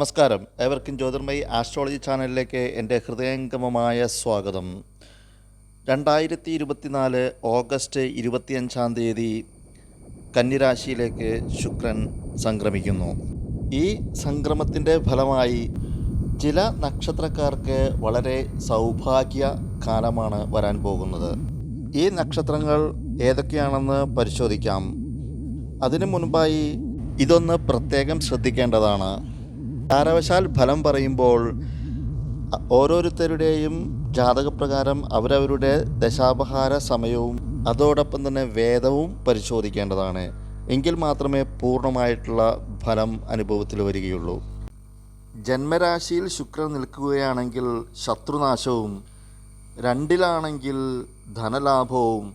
നമസ്കാരം. ഏവർക്കും ജ്യോതിർമയി ആസ്ട്രോളജി ചാനലിലേക്ക് എന്റെ ഹൃദയംഗമമായ സ്വാഗതം. രണ്ടായിരത്തി ഇരുപത്തിനാല് ഓഗസ്റ്റ് ഇരുപത്തിയഞ്ചാം തീയതി കന്നിരാശിയിലേക്ക് ശുക്രൻ സംക്രമിക്കുന്നു. ഈ സംക്രമത്തിന്റെ ഫലമായി ചില നക്ഷത്രക്കാർക്ക് വളരെ സൗഭാഗ്യ കാലമാണ് വരാൻ പോകുന്നത്. ഈ നക്ഷത്രങ്ങൾ ഏതൊക്കെയാണെന്ന് പരിശോധിക്കാം. അതിനു മുൻപായി ഇതൊന്ന് പ്രത്യേകം ശ്രദ്ധിക്കേണ്ടതാണ്. കാരവശാൽ ഫലം പറയുമ്പോൾ ഓരോരുത്തരുടെയും ജാതകപ്രകാരം അവരവരുടെ ദശാപഹാര സമയവും അതോടൊപ്പം തന്നെ വേദവും പരിശോധിക്കേണ്ടതാണ്. എങ്കിൽ മാത്രമേ പൂർണമായിട്ടുള്ള ഫലം അനുഭവത്തിൽ വരികയുള്ളൂ. ജന്മരാശിയിൽ ശുക്രൻ നിൽക്കുകയാണെങ്കിൽ ശത്രുനാശവും രണ്ടിലാണെങ്കിൽ ധനലാഭവും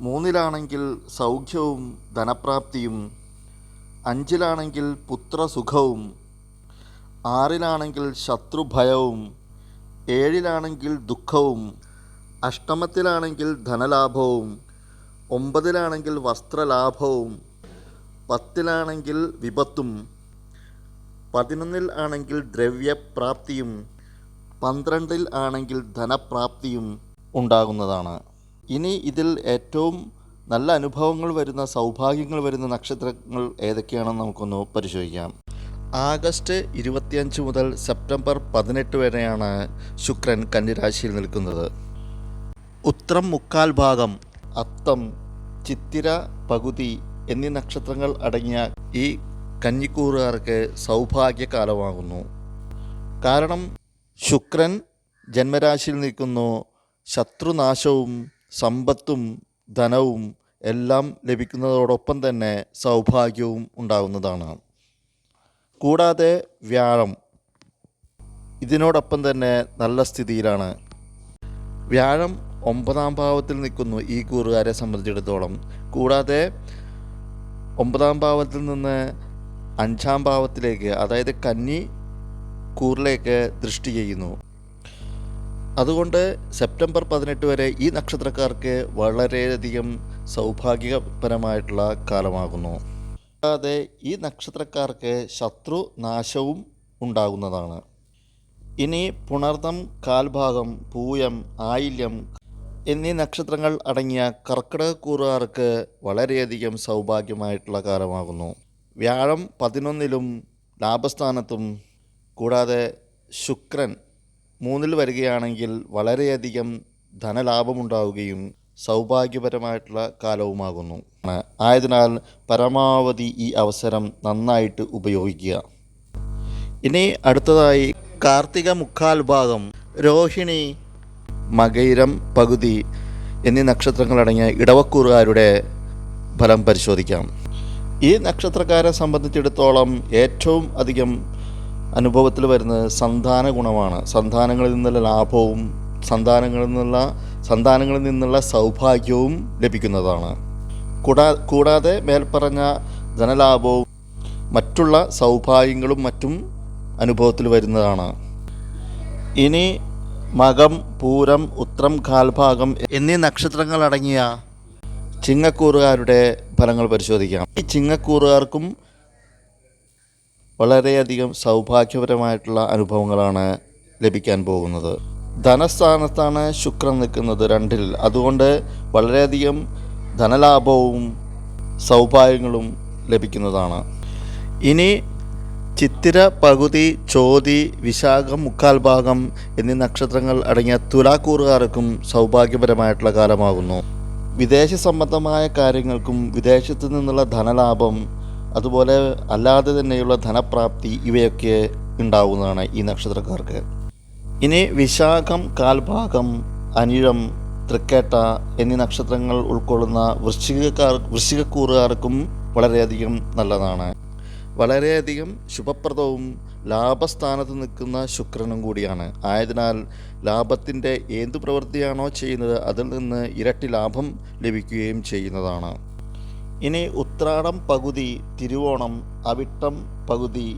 മൂന്നിലാണെങ്കിൽ സൗഖ്യവും ധനപ്രാപ്തിയും അഞ്ചിലാണെങ്കിൽ പുത്രസുഖവും ആറിലാണെങ്കിൽ ശത്രുഭയവും ഏഴിലാണെങ്കിൽ ദുഃഖവും അഷ്ടമത്തിലാണെങ്കിൽ ധനലാഭവും ഒമ്പതിലാണെങ്കിൽ വസ്ത്രലാഭവും പത്തിലാണെങ്കിൽ വിപത്തും പതിനൊന്നിൽ ആണെങ്കിൽ ദ്രവ്യപ്രാപ്തിയും പന്ത്രണ്ടിൽ ആണെങ്കിൽ ധനപ്രാപ്തിയും ഉണ്ടാകുന്നതാണ്. ഇനി ഇതിൽ ഏറ്റവും നല്ല അനുഭവങ്ങൾ വരുന്ന സൗഭാഗ്യങ്ങൾ വരുന്ന നക്ഷത്രങ്ങൾ ഏതൊക്കെയാണെന്ന് നമുക്കൊന്ന് പരിശോധിക്കാം. ആഗസ്റ്റ് ഇരുപത്തിയഞ്ച് മുതൽ സെപ്റ്റംബർ പതിനെട്ട് വരെയാണ് ശുക്രൻ കന്നിരാശിയിൽ നിൽക്കുന്നത്. ഉത്രം മുക്കാൽ ഭാഗം അത്തം ചിത്തിര പകുതി എന്നീ നക്ഷത്രങ്ങൾ അടങ്ങിയ ഈ കഞ്ഞിക്കൂറുകാർക്ക് സൗഭാഗ്യകാലമാകുന്നു. കാരണം ശുക്രൻ ജന്മരാശിയിൽ നിൽക്കുന്നു. ശത്രുനാശവും സമ്പത്തും ധനവും എല്ലാം ലഭിക്കുന്നതോടൊപ്പം തന്നെ സൗഭാഗ്യവും ഉണ്ടാകുന്നതാണ്. കൂടാതെ വ്യാഴം. ഇതിനോടൊപ്പം തന്നെ നല്ല സ്ഥിതിയിലാണ്. വ്യാഴം ഒമ്പതാം ഭാവത്തിൽ നിൽക്കുന്നു ഈ കൂറുകാരെ സംബന്ധിച്ചിടത്തോളം. കൂടാതെ ഒമ്പതാം ഭാവത്തിൽ നിന്ന് അഞ്ചാം ഭാവത്തിലേക്ക് അതായത് കന്നി കൂറിലേക്ക് ദൃഷ്ടി ചെയ്യുന്നു. അതുകൊണ്ട് സെപ്റ്റംബർ പതിനെട്ട് വരെ ഈ നക്ഷത്രക്കാർക്ക് വളരെയധികം സൗഭാഗ്യപരമായിട്ടുള്ള കാലമാകുന്നു. കൂടാതെ ഈ നക്ഷത്രക്കാർക്ക് ശത്രു നാശവും ഉണ്ടാകുന്നതാണ്. ഇനി പുണർതം കാൽഭാഗം പൂയം ആയില്യം എന്നീ നക്ഷത്രങ്ങൾ അടങ്ങിയ കർക്കിടകക്കൂറുകാർക്ക് വളരെയധികം സൗഭാഗ്യമായിട്ടുള്ള കാലമാകുന്നു. വ്യാഴം പതിനൊന്നിലും ലാഭസ്ഥാനത്തും കൂടാതെ ശുക്രൻ മൂന്നിൽ വരികയാണെങ്കിൽ വളരെയധികം ധനലാഭമുണ്ടാവുകയും സൗഭാഗ്യപരമായിട്ടുള്ള കാലവുമാകുന്നു. ആയതിനാൽ പരമാവധി ഈ അവസരം നന്നായിട്ട് ഉപയോഗിക്കുക. ഇനി അടുത്തതായി കാർത്തിക മുക്കാൽ ഭാഗം രോഹിണി മകൈരം പകുതി എന്നീ നക്ഷത്രങ്ങളടങ്ങിയ ഇടവക്കൂറുകാരുടെ ഫലം പരിശോധിക്കാം. ഈ നക്ഷത്രക്കാരെ സംബന്ധിച്ചിടത്തോളം ഏറ്റവും അധികം അനുഭവത്തിൽ വരുന്നത് സന്താന ഗുണമാണ് സന്താനങ്ങളിൽ നിന്നുള്ള ലാഭവും സന്താനങ്ങളിൽ നിന്നുള്ള സന്താനങ്ങളിൽ നിന്നുള്ള സൗഭാഗ്യവും ലഭിക്കുന്നതാണ്. കൂടാ കൂടാതെ മേൽപ്പറഞ്ഞ ധനലാഭവും മറ്റുള്ള സൗഭാഗ്യങ്ങളും മറ്റും അനുഭവത്തിൽ വരുന്നതാണ്. ഇനി മകം പൂരം ഉത്രം കാൽഭാഗം എന്നീ നക്ഷത്രങ്ങൾ അടങ്ങിയ ചിങ്ങക്കൂറുകാരുടെ ഫലങ്ങൾ പരിശോധിക്കാം. ഈ ചിങ്ങക്കൂറുകാർക്കും വളരെയധികം സൗഭാഗ്യപരമായിട്ടുള്ള അനുഭവങ്ങളാണ് ലഭിക്കാൻ പോകുന്നത്. ധനസ്ഥാനത്താണ് ശുക്രൻ നിൽക്കുന്നത് രണ്ടിൽ. അതുകൊണ്ട് വളരെയധികം ധനലാഭവും സൗഭാഗ്യങ്ങളും ലഭിക്കുന്നതാണ്. ഇനി ചിത്തിര പകുതി ചോതി വിശാഖം മുക്കാൽ ഭാഗം എന്നീ നക്ഷത്രങ്ങൾ അടങ്ങിയ തുലാക്കൂറുകാർക്കും സൗഭാഗ്യപരമായിട്ടുള്ള കാലമാകുന്നു. വിദേശ സംബന്ധമായ കാര്യങ്ങൾക്കും വിദേശത്തു നിന്നുള്ള ധനലാഭം അതുപോലെ അല്ലാതെ തന്നെയുള്ള ധനപ്രാപ്തി ഇവയൊക്കെ ഉണ്ടാവുന്നതാണ് ഈ നക്ഷത്രക്കാർക്ക്. ഇനി വിശാഖം കാൽഭാഗം അനിഴം തൃക്കേട്ട എന്നീ നക്ഷത്രങ്ങൾ ഉൾക്കൊള്ളുന്ന വൃശ്ചികക്കാർ വൃശ്ചികക്കൂറുകാർക്കും വളരെയധികം നല്ലതാണ്. വളരെയധികം ശുഭപ്രദവും ലാഭസ്ഥാനത്ത് നിൽക്കുന്ന ശുക്രനും കൂടിയാണ്. ആയതിനാൽ ലാഭത്തിന്റെ ഏതു പ്രവൃത്തിയാണോ ചെയ്യുന്നത് അതിൽ നിന്ന് ഇരട്ടി ലാഭം ലഭിക്കുകയും ചെയ്യുന്നതാണ്. ഇനി ഉത്രാടം പകുതി തിരുവോണം അവിട്ടം പകുതി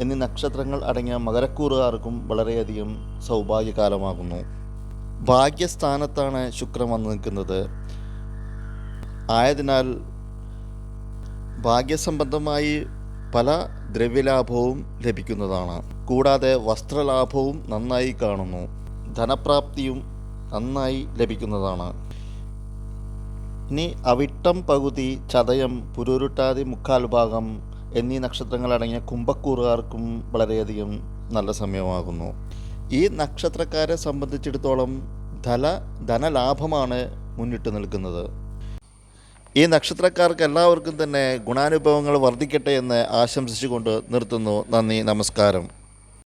എന്നീ നക്ഷത്രങ്ങൾ അടങ്ങിയ മകരക്കൂറുകാർക്കും വളരെയധികം സൗഭാഗ്യകാലമാകുന്നു. ഭാഗ്യസ്ഥാനത്താണ് ശുക്രൻ വന്നു നിൽക്കുന്നത്. ആയതിനാൽ ഭാഗ്യസംബന്ധമായി പല ദ്രവ്യലാഭവും ലഭിക്കുന്നതാണ്. കൂടാതെ വസ്ത്രലാഭവും നന്നായി കാണുന്നു. ധനപ്രാപ്തിയും നന്നായി ലഭിക്കുന്നതാണ്. ഇനി അവിട്ടം പകുതി ചതയം പുരുരുട്ടാതി മുക്കാൽ ഭാഗം എന്നീ നക്ഷത്രങ്ങളടങ്ങിയ കുംഭക്കൂറുകാർക്കും വളരെയധികം നല്ല സമയമാകുന്നു. ഈ നക്ഷത്രക്കാരെ സംബന്ധിച്ചിടത്തോളം ധല ധനലാഭമാണ് മുന്നിട്ട് നിൽക്കുന്നത്. ഈ നക്ഷത്രക്കാർക്ക് എല്ലാവർക്കും തന്നെ ഗുണാനുഭവങ്ങൾ വർദ്ധിക്കട്ടെ എന്ന് ആശംസിച്ചുകൊണ്ട് നിർത്തുന്നു. നന്ദി നമസ്കാരം.